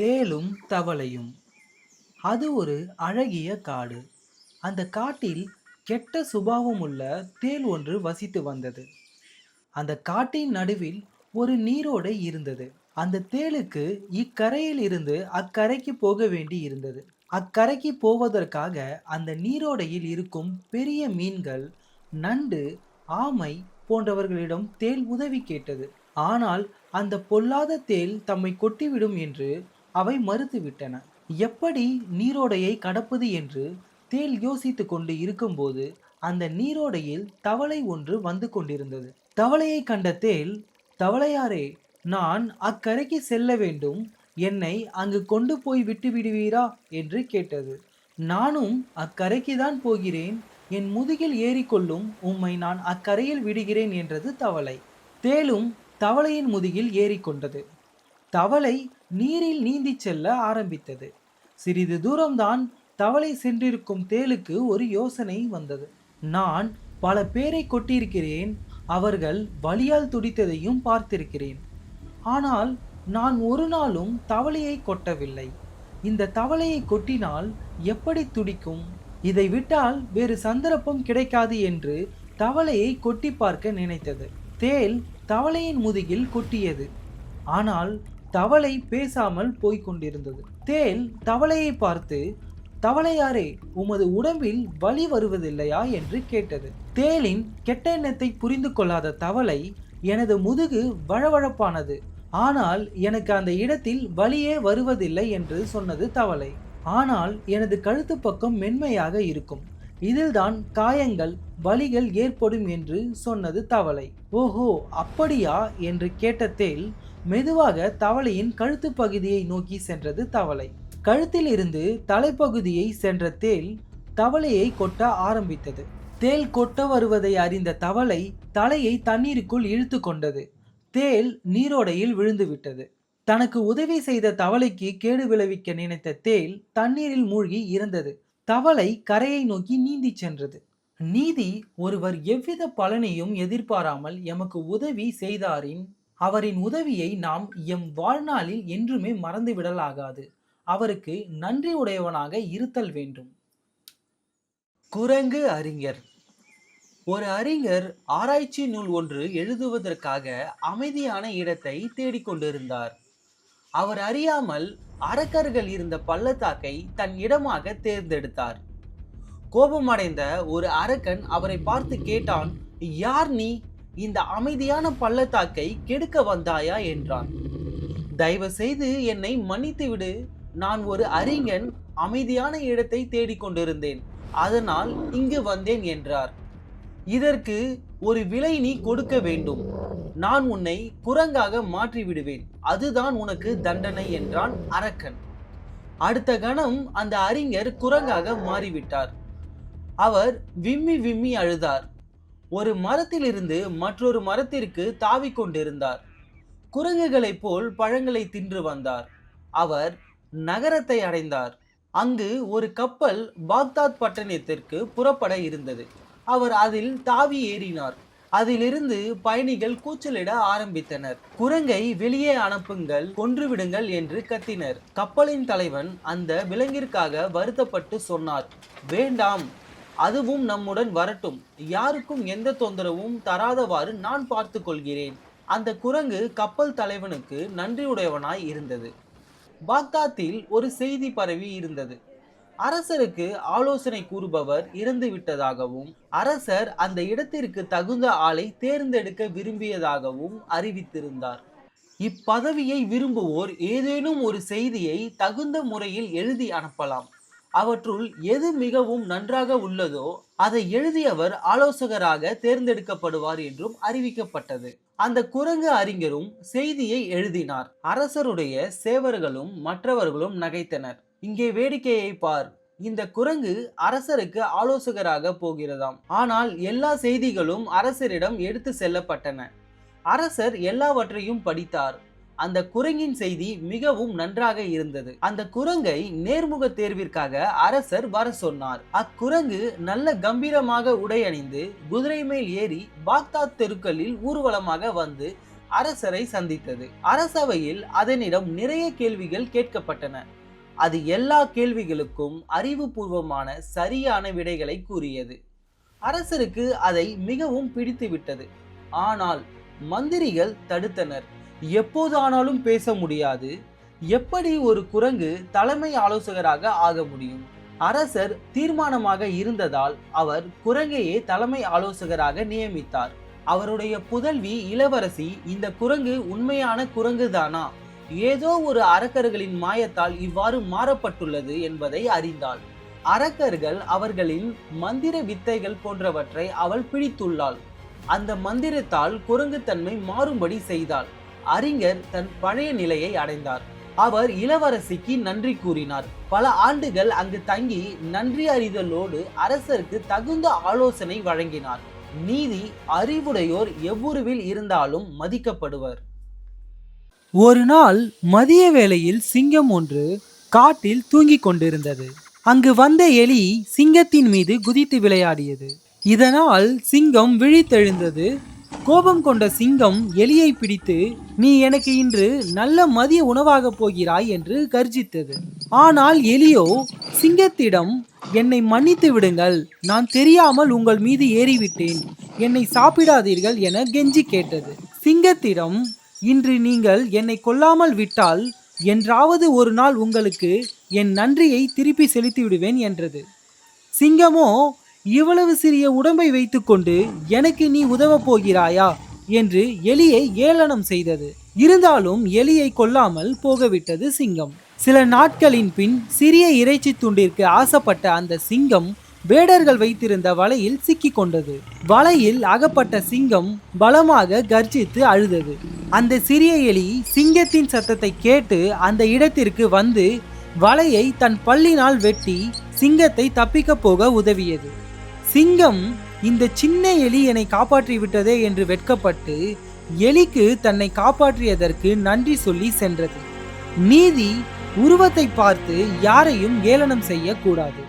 தேளும் தவளையும். அது ஒரு அழகிய காடு. அந்த காட்டில் கெட்ட சுபாவமுள்ள தேள் ஒன்று வசித்து வந்தது. அந்த காட்டின் நடுவில் ஒரு நீரோடை இருந்தது. அந்த தேளுக்கு இக்கரையில் இருந்து அக்கரைக்கு போக வேண்டி இருந்தது. அக்கரைக்கு போவதற்காக அந்த நீரோடையில் இருக்கும் பெரிய மீன்கள் நண்டு ஆமை போன்றவர்களிடம் தேள் உதவி கேட்டது. ஆனால் அந்த பொல்லாத தேள் தம்மை கொட்டிவிடும் என்று அவை மறுத்துவிட்டன. எப்படி நீரோடையை கடப்பது என்று தேள் யோசித்து கொண்டு இருக்கும்போது அந்த நீரோடையில் தவளை ஒன்று வந்து கொண்டிருந்தது. தவளையை கண்ட தேள் தவளையாரே நான் அக்கரைக்கு செல்ல வேண்டும். என்னை அங்கு கொண்டு போய் விட்டு விடுவீரா? என்று கேட்டது. நானும் அக்கரைக்கு தான் போகிறேன். என் முதுகில் ஏறிக்கொள்ளும் உம்மை நான் அக்கரையில் விடுகிறேன் என்றது தவளை. தேளும் தவளையின் முதுகில் ஏறிக்கொண்டது. தவளை நீரில் நீந்திச் செல்ல ஆரம்பித்தது. சிறிது தூரம்தான் தவளை சென்றிருக்கும் தேளுக்கு ஒரு யோசனை வந்தது. நான் பல பேரை கொட்டியிருக்கிறேன் அவர்கள் வலியால் துடித்ததையும் பார்த்திருக்கிறேன். ஆனால் நான் ஒரு நாளும் தவளையை கொட்டவில்லை. இந்த தவளையை கொட்டினால் எப்படி துடிக்கும்? இதை விட்டால் வேறு சந்தர்ப்பம் கிடைக்காது என்று தவளையை கொட்டி பார்க்க நினைத்தது. தேள் தவளையின் முதுகில் கொட்டியது. ஆனால் தவளை பேசாமல் போய்க் கொண்டிருந்தது தேள் தவளையை பார்த்து தவளையாரே உமது உடம்பில் வலி வருவதில்லையா? என்று கேட்டது. தேளின் கெட்ட எண்ணத்தை புரிந்து கொள்ளாத தவளை எனது முதுகு வழவழப்பானது. ஆனால் எனக்கு அந்த இடத்தில் வலியே வருவதில்லை என்று சொன்னது தவளை. ஆனால் எனது கழுத்து பக்கம் மென்மையாக இருக்கும். இதில்தான் காயங்கள் வலிகள் ஏற்படும் என்று சொன்னது தவளை. ஓஹோ அப்படியா? என்று கேட்ட தேள் மெதுவாக தவளையின் கழுத்து பகுதியை நோக்கி சென்றது தவளை. கழுத்தில் இருந்து தலைப்பகுதியை சென்ற தேள் தவளையை கொட்ட ஆரம்பித்தது. தேள் கொட்ட வருவதை அறிந்த தவளை தலையை தண்ணீருக்குள் இழுத்து கொண்டது. தேள் நீரோடையில் விழுந்துவிட்டது தனக்கு உதவி செய்த தவளைக்கு கேடு விளைவிக்க நினைத்த தேள் தண்ணீரில் மூழ்கி இறந்தது. தவளை கரையை நோக்கி நீந்திச் சென்றது. நீதி ஒருவர் எவ்வித பலனையும் எதிர்பாராமல் எமக்கு உதவி செய்தாரின் அவரின் உதவியை நாம் எம் வாழ்நாளில் என்றுமே மறந்துவிடலாகாது அவருக்கு நன்றி உடையவனாக இருத்தல் வேண்டும். குரங்கு அறிஞர். ஒரு அறிஞர் ஆராய்ச்சி நூல் ஒன்று எழுதுவதற்காக அமைதியான இடத்தை தேடிக்கொண்டிருந்தார். அவர் அறியாமல் அரக்கர்கள் இருந்த பள்ளத்தாக்கை தன் இடமாக தேர்ந்தெடுத்தார். கோபமடைந்த ஒரு அரக்கன் அவரை பார்த்து கேட்டான் யார் நீ? இந்த அமைதியான பள்ளத்தாக்கை கெடுக்க வந்தாயா? என்றான். தயவு செய்து என்னை மன்னித்து விடு. நான் ஒரு அறிஞன் அமைதியான இடத்தை தேடிக்கொண்டிருந்தேன் அதனால் இங்கு வந்தேன் என்றார். இதற்கு ஒரு விலை நீ கொடுக்க வேண்டும். நான் உன்னை குரங்காக மாற்றி விடுவேன் அதுதான் உனக்கு தண்டனை என்றான் அரக்கன். அடுத்த கணம் அந்த அறிஞர் குரங்காக மாறிவிட்டார். அவர் விம்மி விம்மி அழுதார். ஒரு மரத்திலிருந்து மற்றொரு மரத்திற்கு தாவிக் கொண்டிருந்தார். குரங்குகளைப் போல் பழங்களை தின்று வந்தார். அவர் நகரத்தை அடைந்தார். அங்கு ஒரு கப்பல் பாக்தாத் பட்டணத்திற்கு புறப்பட இருந்தது. அவர் அதில் தாவி ஏறினார். அதிலிருந்து பயணிகள் கூச்சலிட ஆரம்பித்தனர். குரங்கை வெளியே அனுப்புங்கள் கொன்றுவிடுங்கள் என்று கத்தினர். கப்பலின் தலைவன் அந்த விலங்கிற்காக வருத்தப்பட்டு சொன்னார் வேண்டாம் அதுவும் நம்முடன் வரட்டும். யாருக்கும் எந்த தொந்தரவும் தராதவாறு நான் பார்த்து கொள்கிறேன். அந்த குரங்கு கப்பல் தலைவனுக்கு நன்றியுடையவனாய் இருந்தது. பாக்தாத்தில் ஒரு செய்தி பரவி இருந்தது. அரசருக்கு ஆலோசனை கூறுபவர் இறந்து விட்டதாகவும் அரசர் அந்த இடத்திற்கு தகுந்த ஆளை தேர்ந்தெடுக்க விரும்பியதாகவும் அறிவித்திருந்தார். இப்பதவியை விரும்புவோர் ஏதேனும் ஒரு செய்தியை தகுந்த முறையில் எழுதி அனுப்பலாம். அவற்றுள் எது மிகவும் நன்றாக உள்ளதோ அதை எழுதியவர் ஆலோசகராக தேர்ந்தெடுக்கப்படுவார் என்றும் அறிவிக்கப்பட்டது. அந்த குரங்கு அறிஞரும் செய்தியை எழுதினார். அரசருடைய சேவர்களும் மற்றவர்களும் நகைத்தனர். இங்கே வேடிக்கையை பார். இந்த குரங்கு அரசருக்கு ஆலோசகராக போகிறதாம். ஆனால் எல்லா செய்திகளும் அரசரிடம் எடுத்து செல்லப்பட்டன. அரசர் எல்லாவற்றையும் படித்தார். அந்த குரங்கின் செய்தி மிகவும் நன்றாக இருந்தது. அந்த குரங்கை நேர்முக தேர்விற்காக அரசர் வர சொன்னார். அக்குரங்கு நல்ல கம்பீரமாக உடையணிந்து குதிரை மேல் ஏறி பாக்தாத் தெருக்களில் ஊர்வலமாக வந்து அரசரை சந்தித்தது. அரசவையில் அதனிடம் நிறைய கேள்விகள் கேட்கப்பட்டன. அது எல்லா கேள்விகளுக்கும் அறிவுபூர்வமான சரியான விடைகளை கூறியது. அரசருக்கு அதை மிகவும் பிடித்துவிட்டது ஆனால் மந்திரிகள் தடுத்தனர். எப்போதானாலும் பேச முடியாது. எப்படி ஒரு குரங்கு தலைமை ஆலோசகராக ஆக முடியும்? அரசர் தீர்மானமாக இருந்ததால் அவர் குரங்கையே தலைமை ஆலோசகராக நியமித்தார். அவருடைய புதல்வி இளவரசி இந்த குரங்கு உண்மையான குரங்கு தானா ஏதோ ஒரு அரக்கர்களின் மாயத்தால் இவ்வாறு மாறப்பட்டுள்ளது என்பதை அறிந்தாள். அரக்கர்கள் அவர்களின் மந்திர வித்தைகள் போன்றவற்றை அவள் பிடித்துள்ளாள். அந்த மந்திரத்தால் குரங்குத்தன்மை மாறும்படி செய்தாள். அறிஞர் தன் பழைய நிலையை அடைந்தார். அவர் இளவரசிக்கு நன்றி கூறினார். பல ஆண்டுகள் அங்கு தங்கி நன்றி அறிதலோடு அரசருக்கு தகுந்த ஆலோசனை வழங்கினார். நீதி அறிவுடையோர் எவ்வுருவில் இருந்தாலும் மதிக்கப்படுவர். ஒரு நாள் மதிய வேளையில் சிங்கம் ஒன்று காட்டில் தூங்கிக் கொண்டிருந்தது. அங்கு வந்த எலி சிங்கத்தின் மீது குதித்து விளையாடியது. இதனால் சிங்கம் விழித்தெழுந்தது. கோபம் கொண்ட சிங்கம் எலியை பிடித்து நீ எனக்கு இன்று நல்ல மதிய உணவாகப் போகிறாய் என்று கர்ஜித்தது. ஆனால் எலியோ சிங்கத்திடம் என்னை மன்னித்து விடுங்கள். நான் தெரியாமல் உங்கள் மீது ஏறிவிட்டேன். என்னை சாப்பிடாதீர்கள் என கெஞ்சி கேட்டது. சிங்கத்திடம் இன்று நீங்கள் என்னை கொல்லாமல் விட்டால் என்றாவது ஒரு நாள் உங்களுக்கு என் நன்றியை திருப்பி செலுத்தி விடுவேன் என்றது. சிங்கமோ இவ்வளவு சிறிய உடம்பை வைத்துக்கொண்டு எனக்கு நீ உதவப் போகிறாயா? என்று எலியை ஏளனம் செய்தது. இருந்தாலும் எலியை கொல்லாமல் போகவிட்டது சிங்கம். சில நாட்களின் பின் சிறிய இறைச்சி துண்டிற்கு ஆசைப்பட்ட அந்த சிங்கம் வேடர்கள் வைத்திருந்த வலையில் சிக்கிக் கொண்டது. வலையில் அகப்பட்ட சிங்கம் பலமாக கர்ஜித்து அழுதது. அந்த சிறிய எலி சிங்கத்தின் சத்தத்தை கேட்டு அந்த இடத்திற்கு வந்து வலையை தன் பல்லினால் வெட்டி சிங்கத்தை தப்பிக்கப் போக உதவியது. சிங்கம் இந்த சின்ன எலி என்னை காப்பாற்றி விட்டதே என்று வெட்கப்பட்டு எலிக்கு தன்னை காப்பாற்றியதற்கு நன்றி சொல்லி சென்றது. நீதி உருவத்தை பார்த்து யாரையும் ஏளனம் செய்யக்கூடாது